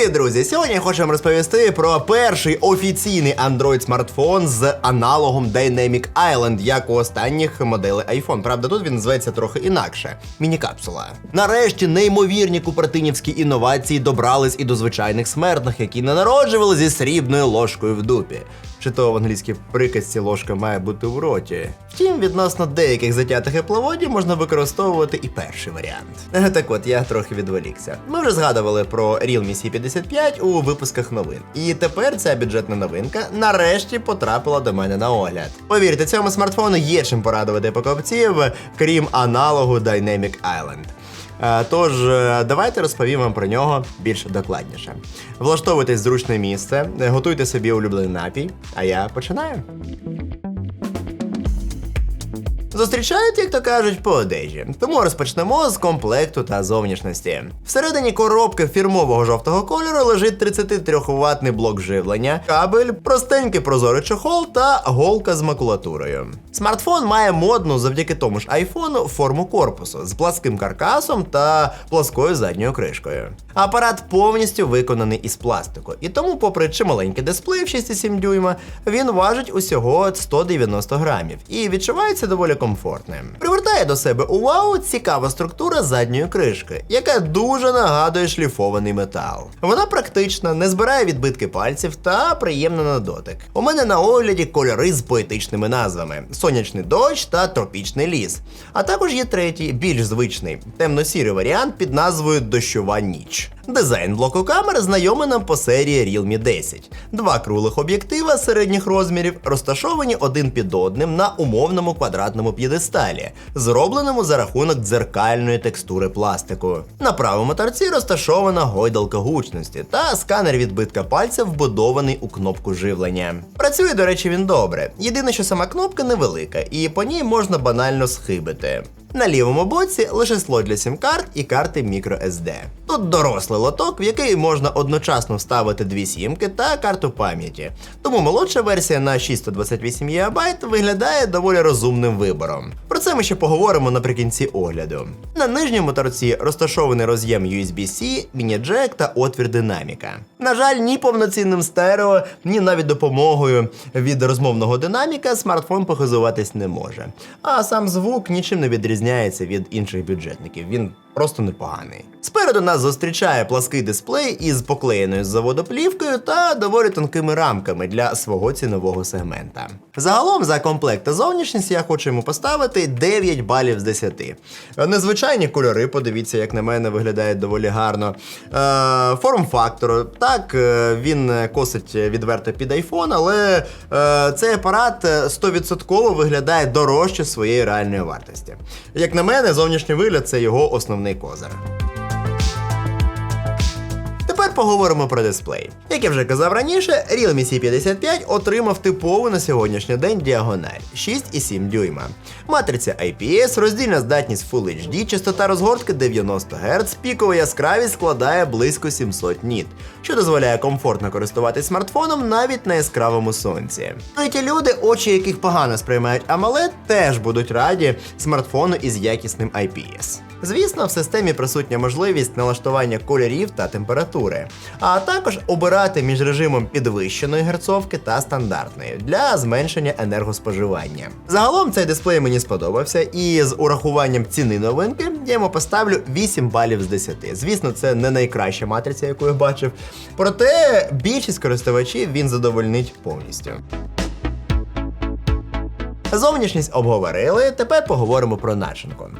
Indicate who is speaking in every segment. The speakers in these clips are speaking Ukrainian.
Speaker 1: Привіт, друзі! Сьогодні я хочу вам розповісти про перший офіційний Android смартфон з аналогом Dynamic Island, як у останніх моделей iPhone. Правда, тут він називається трохи інакше міні-капсула. Нарешті неймовірні купертинівські інновації добрались і до звичайних смертних, які не народжували зі срібною ложкою в дупі. Чи то в англійській приказці ложка має бути в роті. Втім, відносно деяких затятих епловодів можна використовувати і перший варіант. Так от, я трохи відволікся. Ми вже згадували про Realme C55 у випусках новин. І тепер ця бюджетна новинка нарешті потрапила до мене на огляд. Повірте, цьому смартфону є чим порадувати покупців, крім аналогу Dynamic Island. Е, Тож, е, давайте розповім вам про нього більш докладніше. Влаштовуйтесь в зручне місце, е, готуйте собі улюблений напій, а я починаю. Зустрічають, як то кажуть, по одежі. Тому розпочнемо з комплекту та зовнішності. Всередині коробки фірмового жовтого кольору лежить 33 ватний блок живлення, кабель, простенький прозорий чохол та голка з макулатурою. Смартфон має модну завдяки тому ж айфону форму корпусу з пласким каркасом та плоскою задньою кришкою. Апарат повністю виконаний із пластику, і тому, попри чималенький дисплей в 6,7 дюйма, він важить усього 190 грамів і відчувається доволі комфортним. Привертає до себе увагу цікава структура задньої кришки, яка дуже нагадує шліфований метал. Вона практична, не збирає відбитки пальців та приємна на дотик. У мене на огляді кольори з поетичними назвами: сонячний дощ та тропічний ліс. А також є третій, більш звичний, темно-сірий варіант під назвою Дощова ніч. Дизайн блоку камер знайомий нам по серії Realme 10. Два круглих об'єктива середніх розмірів розташовані один під одним на умовному квадратному п'єдесталі, зробленому за рахунок дзеркальної текстури пластику. На правому торці розташована гойдалка гучності та сканер відбитка пальця вбудований у кнопку живлення. Працює, до речі, він добре. Єдине, що сама кнопка невелика, і по ній можна банально схибити. На лівому боці лише слот для сім-карт і карти microSD. Тут дорослий лоток, в який можна одночасно вставити дві сімки та карту пам'яті. Тому молодша версія на 628 ГБ виглядає доволі розумним вибором. Про це ми ще поговоримо наприкінці огляду. На нижньому торці розташований роз'єм USB-C, міні-джек та отвір динаміка. На жаль, ні повноцінним стерео, ні навіть допомогою від розмовного динаміка смартфон похизуватись не може. А сам звук нічим не відрізняється від інших бюджетників. Він просто непоганий. Спереду нас зустрічає плаский дисплей із поклеєною з заводу плівкою та доволі тонкими рамками для свого цінового сегмента. Загалом за комплект та зовнішність я хочу йому поставити 9 балів з 10. Незвичайні кольори, подивіться, як на мене, виглядають доволі гарно. Е, форм-фактору, так, е, він косить відверто під iPhone, але е, цей апарат е, 100% виглядає дорожче своєї реальної вартості. Як на мене, зовнішній вигляд це його основний козир. Тепер поговоримо про дисплей. Як я вже казав раніше, Realme C55 отримав типову на сьогоднішній день діагональ 6,7 дюйма. Матриця IPS, роздільна здатність Full HD, частота розгортки 90 Гц, пікова яскравість складає близько 700 ніт, що дозволяє комфортно користуватись смартфоном навіть на яскравому сонці. Ну і ті люди, очі яких погано сприймають AMOLED, теж будуть раді смартфону із якісним IPS. Звісно, в системі присутня можливість налаштування кольорів та температури, а також обирати між режимом підвищеної герцовки та стандартної для зменшення енергоспоживання. Загалом цей дисплей мені сподобався, і з урахуванням ціни новинки я йому поставлю 8 балів з 10. Звісно, це не найкраща матриця, яку я бачив. Проте більшість користувачів він задовольнить повністю. Зовнішність обговорили, тепер поговоримо про начинку.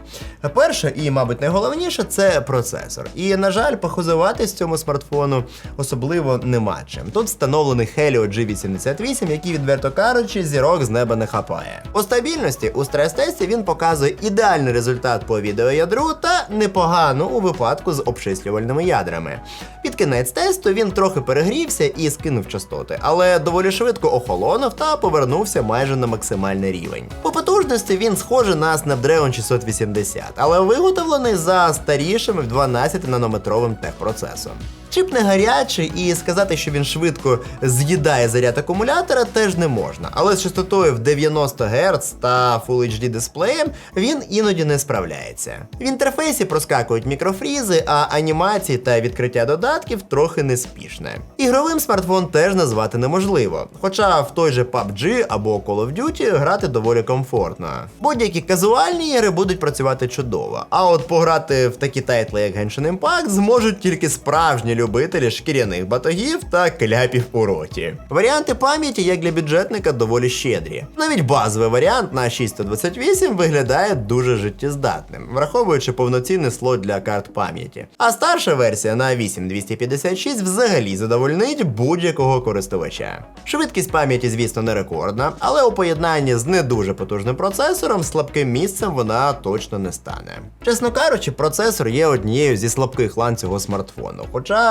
Speaker 1: Перше і, мабуть, найголовніше це процесор. І, на жаль, похизуватись цьому смартфону особливо нема чим. Тут встановлений Helio G88, який, відверто кажучи, зірок з неба не хапає. По стабільності у стрес-тесті він показує ідеальний результат по відеоядру та непогану у випадку з обчислювальними ядрами. Під кінець тесту він трохи перегрівся і скинув частоти, але доволі швидко охолонув та повернувся майже на максимальний рівень. По потужності він схожий на Snapdragon 680, але виготовлений за старішим 12 нанометровим техпроцесом. Чіп не гарячий, і сказати, що він швидко з'їдає заряд акумулятора, теж не можна. Але з частотою в 90 Гц та Full HD дисплеєм він іноді не справляється. В інтерфейсі проскакують мікрофрізи, а анімації та відкриття додатків трохи неспішне. Ігровим смартфон теж назвати неможливо, хоча в той же PUBG або Call of Duty грати доволі комфортно. Будь-які казуальні ігри будуть працювати чудово, а от пограти в такі тайтли, як Genshin Impact, зможуть тільки справжні любителі шкіряних батогів та кляпів у роті. Варіанти пам'яті, як для бюджетника, доволі щедрі. Навіть базовий варіант на 628 виглядає дуже життєздатним, враховуючи повноцінний слот для карт пам'яті. А старша версія на 8256 взагалі задовольнить будь-якого користувача. Швидкість пам'яті, звісно, не рекордна, але у поєднанні з не дуже потужним процесором слабким місцем вона точно не стане. Чесно кажучи, процесор є однією зі слабких лан цього смартфону. Хоча,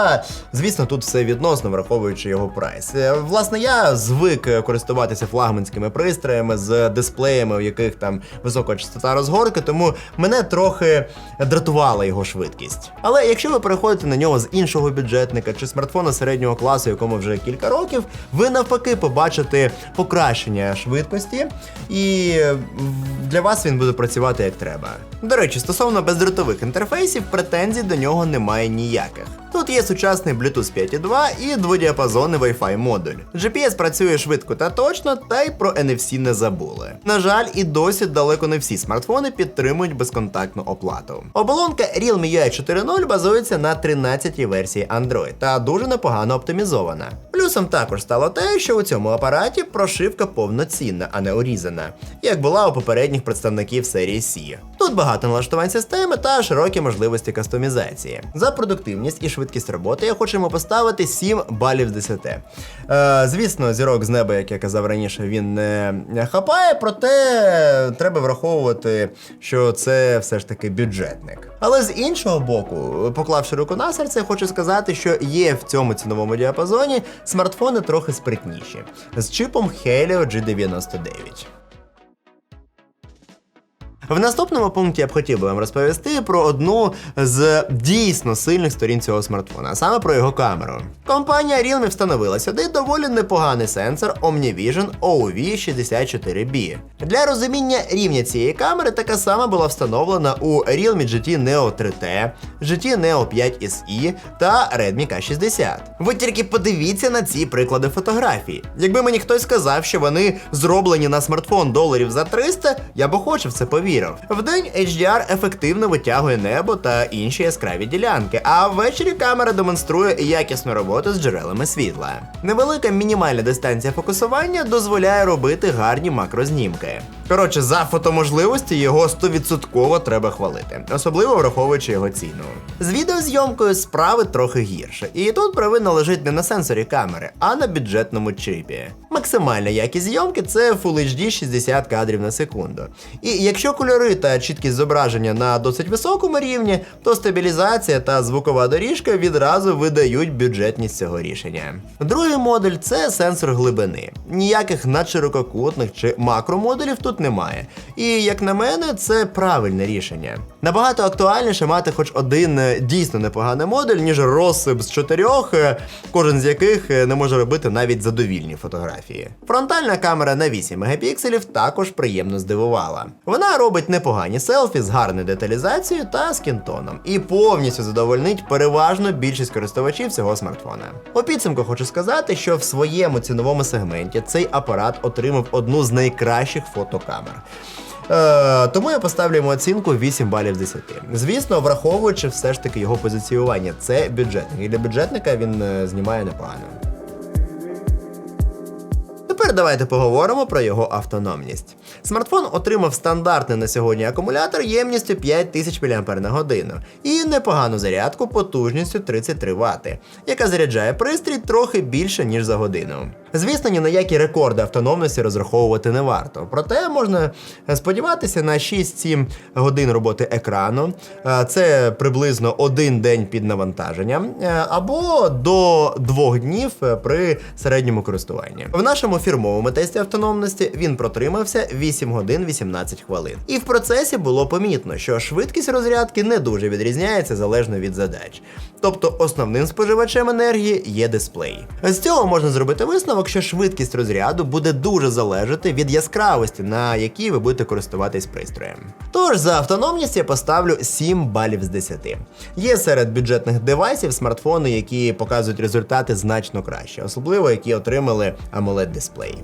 Speaker 1: звісно, тут все відносно, враховуючи його прайс. Е, Власне, я звик користуватися флагманськими пристроями з дисплеями, в яких там висока частота розгорки, тому мене трохи дратувала його швидкість. Але якщо ви переходите на нього з іншого бюджетника чи смартфона середнього класу, якому вже кілька років, ви навпаки побачите покращення швидкості, і е, для вас він буде працювати як треба. До речі, стосовно бездротових інтерфейсів, претензій до нього немає ніяких. Тут є сучасний Bluetooth 5.2 і дводіапазонний Wi-Fi модуль. GPS працює швидко та точно, та й про NFC не забули. На жаль, і досі далеко не всі смартфони підтримують безконтактну оплату. Оболонка Realme UI 4.0 базується на 13-й версії Android та дуже непогано оптимізована. Плюсом також стало те, що у цьому апараті прошивка повноцінна, а не урізана, як була у попередніх представників серії C. Тут багато налаштувань системи та широкі можливості кастомізації. За продуктивність і швидкість роботи я хочу йому поставити 7 балів з 10. Е, звісно, зірок з неба, як я казав раніше, він не хапає, проте треба враховувати, що це все ж таки бюджетник. Але з іншого боку, поклавши руку на серце, хочу сказати, що є в цьому ціновому діапазоні смартфони трохи спритніші з чипом Helio G99. В наступному пункті я б хотів би вам розповісти про одну з дійсно сильних сторін цього смартфона, а саме про його камеру. Компанія Realme встановила сюди доволі непоганий сенсор OmniVision OV64B. Для розуміння рівня цієї камери така сама була встановлена у Realme GT Neo 3T, GT Neo 5 SE та Redmi K60. Ви тільки подивіться на ці приклади фотографій. Якби мені хтось сказав, що вони зроблені на смартфон доларів за 300, я б охоче в це повірив. Вдень HDR ефективно витягує небо та інші яскраві ділянки, а ввечері камера демонструє якісну роботу з джерелами світла. Невелика мінімальна дистанція фокусування дозволяє робити гарні макрознімки. Коротше, за фотоможливості його 100% треба хвалити, особливо враховуючи його ціну. З відеозйомкою справи трохи гірше, і тут провина лежить не на сенсорі камери, а на бюджетному чипі. Максимальна якість зйомки це Full HD 60 кадрів на секунду. І якщо кольори та чіткість зображення на досить високому рівні, то стабілізація та звукова доріжка відразу видають бюджетність цього рішення. Другий модуль це сенсор глибини. Ніяких надширококутних чи макромодулів тут немає. І як на мене, це правильне рішення. Набагато актуальніше мати хоч один е, дійсно непоганий модуль, ніж розсип з чотирьох, е, кожен з яких е, не може робити навіть задовільні фотографії. Фронтальна камера на 8 мегапікселів також приємно здивувала. Вона робить непогані селфі з гарною деталізацією та з кінтоном, і повністю задовольнить переважно більшість користувачів цього смартфона. У підсумку хочу сказати, що в своєму ціновому сегменті цей апарат отримав одну з найкращих фотокамер. Е, тому я поставлю йому оцінку 8 балів з 10. Звісно, враховуючи все ж таки його позиціювання, це бюджетник. І для бюджетника він е, знімає непогано. Тепер давайте поговоримо про його автономність. Смартфон отримав стандартний на сьогодні акумулятор ємністю 5000 мАч і непогану зарядку потужністю 33 Вт, яка заряджає пристрій трохи більше, ніж за годину. Звісно, ні на які рекорди автономності розраховувати не варто. Проте можна сподіватися на 6-7 годин роботи екрану. Е, Це приблизно один день під навантаженням, е, або до двох днів е, при середньому користуванні. В нашому фірмовому тесті автономності він протримався 8 годин 18 хвилин. І в процесі було помітно, що швидкість розрядки не дуже відрізняється залежно від задач. Тобто основним споживачем енергії є дисплей. З цього можна зробити висновок, що швидкість розряду буде дуже залежати від яскравості, на якій ви будете користуватись пристроєм. Тож за автономність я поставлю 7 балів з 10. Є серед бюджетних девайсів смартфони, які показують результати значно краще, особливо які отримали amoled дисплей.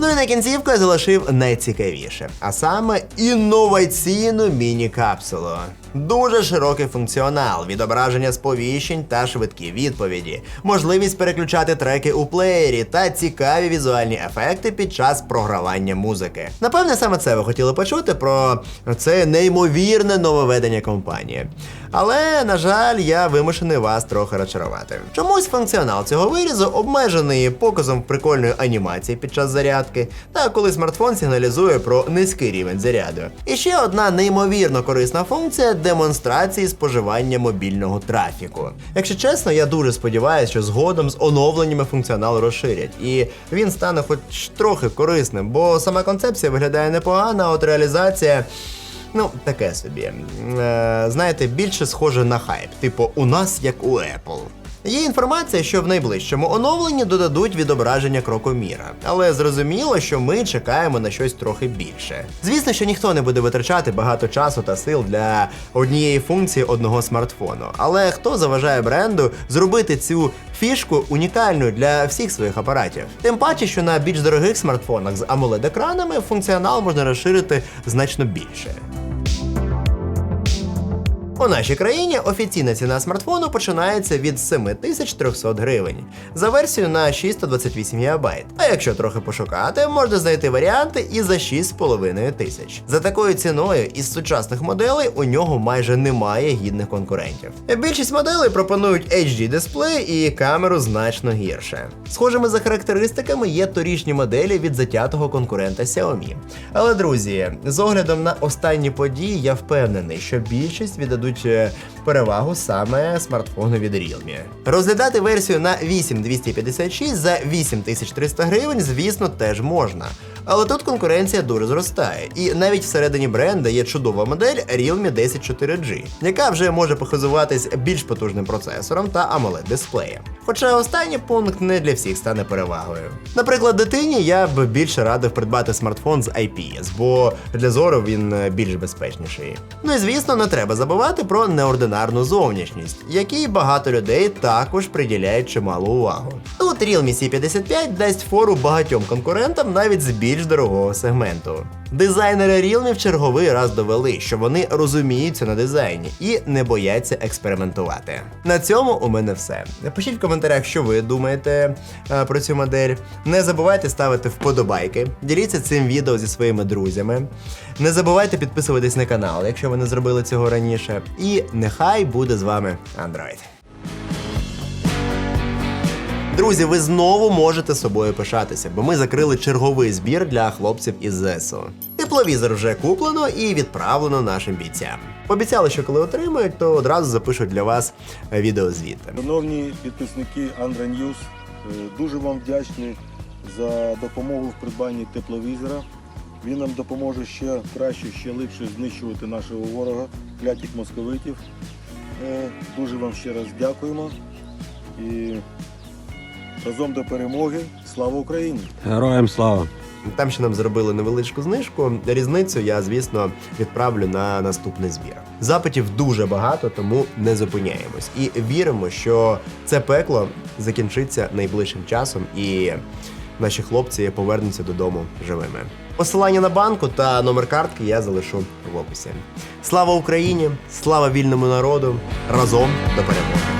Speaker 1: Ну і на кінцівку я залишив найцікавіше, а саме інноваційну міні-капсулу. Дуже широкий функціонал, відображення сповіщень та швидкі відповіді, можливість переключати треки у плеєрі та цікаві візуальні ефекти під час програвання музики. Напевне, саме це ви хотіли почути про це неймовірне нововведення компанії. Але, на жаль, я вимушений вас трохи розчарувати. Чомусь функціонал цього вирізу обмежений показом прикольної анімації під час зарядки, та коли смартфон сигналізує про низький рівень заряду. І ще одна неймовірно корисна функція демонстрації споживання мобільного трафіку. Якщо чесно, я дуже сподіваюся, що згодом з оновленнями функціонал розширять, і він стане хоч трохи корисним, бо сама концепція виглядає непогано, а от реалізація. Ну, таке собі. Е, знаєте, більше схоже на хайп, типу, у нас як у Apple. Є інформація, що в найближчому оновленні додадуть відображення крокоміра, але зрозуміло, що ми чекаємо на щось трохи більше. Звісно, що ніхто не буде витрачати багато часу та сил для однієї функції одного смартфону. Але хто заважає бренду зробити цю фішку унікальною для всіх своїх апаратів? Тим паче, що на більш дорогих смартфонах з amoled екранами функціонал можна розширити значно більше. У нашій країні офіційна ціна смартфону починається від 7300 гривень за версію на 628 ГБ. А якщо трохи пошукати, можна знайти варіанти і за 6,5 тисяч. За такою ціною із сучасних моделей у нього майже немає гідних конкурентів. Більшість моделей пропонують HD дисплей і камеру значно гірше. Схожими за характеристиками є торічні моделі від затятого конкурента Xiaomi. Але друзі, з оглядом на останні події, я впевнений, що більшість віддадуть е, перевагу саме смартфону від Realme. Розглядати версію на 8256 за 8300 гривень, звісно, теж можна. Але тут конкуренція дуже зростає, і навіть всередині бренда є чудова модель Realme 10 4G, яка вже може похизуватись більш потужним процесором та amoled дисплеєм. Хоча останній пункт не для всіх стане перевагою. Наприклад, дитині я б більше радив придбати смартфон з IPS, бо для зору він е, більш безпечніший. Ну і звісно, не треба забувати про неординарну зовнішність, якій багато людей також приділяють чималу увагу. Тут Realme C55 дасть фору багатьом конкурентам навіть з більш дорогого сегменту. Дизайнери Realme в черговий раз довели, що вони розуміються на дизайні і не бояться експериментувати. На цьому у мене все. Напишіть в коментарях, що ви думаєте е, про цю модель. Не забувайте ставити вподобайки, діліться цим відео зі своїми друзями. Не забувайте підписуватись на канал, якщо ви не зробили цього раніше. І нехай буде з вами Android. Друзі, ви знову можете собою пишатися, бо ми закрили черговий збір для хлопців із ЗСУ. Тепловізор вже куплено і відправлено нашим бійцям. Обіцяли, що коли отримають, то одразу запишуть для вас відеозвіт.
Speaker 2: Шановні підписники Андра Ньюс, е, дуже вам вдячні за допомогу в придбанні тепловізора. Він нам допоможе ще краще, ще липше знищувати нашого ворога, клятих московитів. Е, Дуже вам ще раз дякуємо. І разом до перемоги. Слава Україні!
Speaker 3: Героям слава!
Speaker 1: Там ще нам зробили невеличку знижку. Різницю я, звісно, відправлю на наступний збір. Запитів дуже багато, тому не зупиняємось. І віримо, що це пекло закінчиться найближчим часом, і наші хлопці повернуться додому живими. Посилання на банку та номер картки я залишу в описі. Слава Україні! Слава вільному народу! Разом до перемоги!